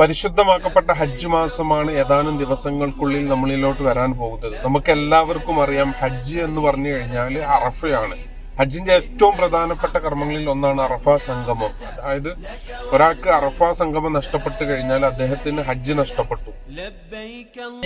പരിശുദ്ധമാക്കപ്പെട്ട ഹജ്ജ് മാസമാണ് ഏതാനും ദിവസങ്ങൾക്കുള്ളിൽ നമ്മളിലോട്ട് വരാൻ പോകുന്നത്. നമുക്ക് എല്ലാവർക്കും അറിയാം ഹജ്ജ് എന്ന് പറഞ്ഞു കഴിഞ്ഞാൽ അറഫയാണ്. ഹജ്ജിന്റെ ഏറ്റവും പ്രധാനപ്പെട്ട കർമ്മങ്ങളിൽ ഒന്നാണ് അറഫ സംഗമം. അതായത് ഒരാൾക്ക് അറഫ സംഗമം നഷ്ടപ്പെട്ടു കഴിഞ്ഞാൽ അദ്ദേഹത്തിന് ഹജ്ജ് നഷ്ടപ്പെട്ടു.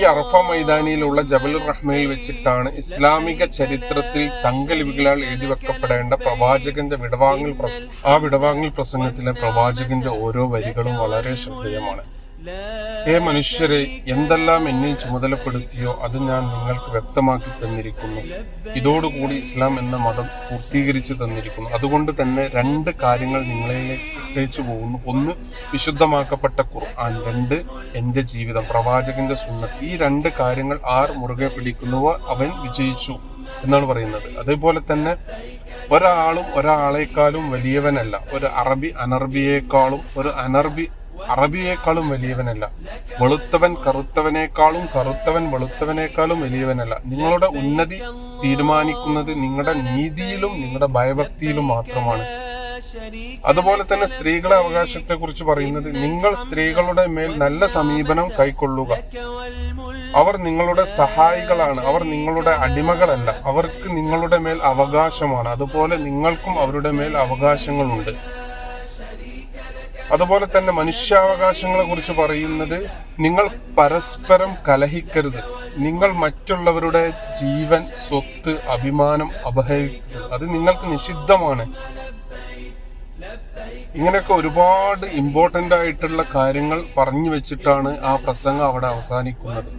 ഈ അറഫ മൈതാനിയിലുള്ള ജബൽ റഹ്മയിൽ വെച്ചിട്ടാണ് ഇസ്ലാമിക ചരിത്രത്തിൽ തങ്കലിപികളാൽ എഴുതി വെക്കപ്പെടേണ്ട പ്രവാചകന്റെ വിടവാങ്ങൽ പ്രസംഗം ആ വിടവാങ്ങൽ പ്രസംഗത്തിലെ പ്രവാചകന്റെ ഓരോ വരികളും വളരെ ശ്രദ്ധേയമാണ്. ഹേ മനുഷ്യരെ എന്തെല്ലാം എന്നിൽ ചുമതലപ്പെടുത്തിയോ അത് ഞാൻ നിങ്ങൾക്ക് വ്യക്തമാക്കി തന്നിരിക്കുന്നു. ഇതോടുകൂടി ഇസ്ലാം എന്ന മതം പൂർത്തീകരിച്ചു തന്നിരിക്കുന്നു. അതുകൊണ്ട് തന്നെ രണ്ട് കാര്യങ്ങൾ നിങ്ങളിലേക്ക് പോകുന്നു. ഒന്ന് വിശുദ്ധമാക്കപ്പെട്ട ഖുർആൻ. രണ്ട് എന്റെ ജീവിതം പ്രവാചകന്റെ സുന്നത്ത്. ഈ രണ്ട് കാര്യങ്ങൾ ആർ മുറുകെ പിടിക്കുന്നുവോ അവൻ വിജയിച്ചു എന്നാണ് പറയുന്നത്. അതേപോലെ തന്നെ ഒരാളും ഒരാളെക്കാളും വലിയവനല്ല. ഒരു അറബി അനർബിയേക്കാളും ഒരു അനർബി അറബിയേക്കാളും വലിയവനല്ല. വെളുത്തവൻ കറുത്തവനേക്കാളും കറുത്തവൻ വെളുത്തവനേക്കാളും വലിയവനല്ല. നിങ്ങളുടെ ഉന്നതി തീരുമാനിക്കുന്നത് നിങ്ങളുടെ നീതിയിലും നിങ്ങളുടെ ഭയഭക്തിയിലും മാത്രമാണ്. അതുപോലെ തന്നെ സ്ത്രീകളെ അവകാശത്തെ കുറിച്ച് പറയുന്നത് നിങ്ങൾ സ്ത്രീകളുടെ മേൽ നല്ല സമീപനം കൈക്കൊള്ളുക. അവർ നിങ്ങളുടെ സഹായികളാണ്. അവർ നിങ്ങളുടെ അടിമകളല്ല. അവർക്ക് നിങ്ങളുടെ മേൽ അവകാശമാണ്. അതുപോലെ നിങ്ങൾക്കും അവരുടെ മേൽ അവകാശങ്ങളുണ്ട്. അതുപോലെ തന്നെ മനുഷ്യാവകാശങ്ങളെ കുറിച്ച് പറയുന്നത് നിങ്ങൾ പരസ്പരം കലഹിക്കരുത്. നിങ്ങൾ മറ്റുള്ളവരുടെ ജീവൻ സ്വത്ത് അഭിമാനം അപഹരിക്കരുത്. അത് നിങ്ങൾക്ക് നിഷിദ്ധമാണ്. ഇങ്ങനെയൊക്കെ ഒരുപാട് ഇമ്പോർട്ടന്റ് ആയിട്ടുള്ള കാര്യങ്ങൾ പറഞ്ഞു വെച്ചിട്ടാണ് ആ പ്രസംഗം അവിടെ അവസാനിക്കുന്നത്.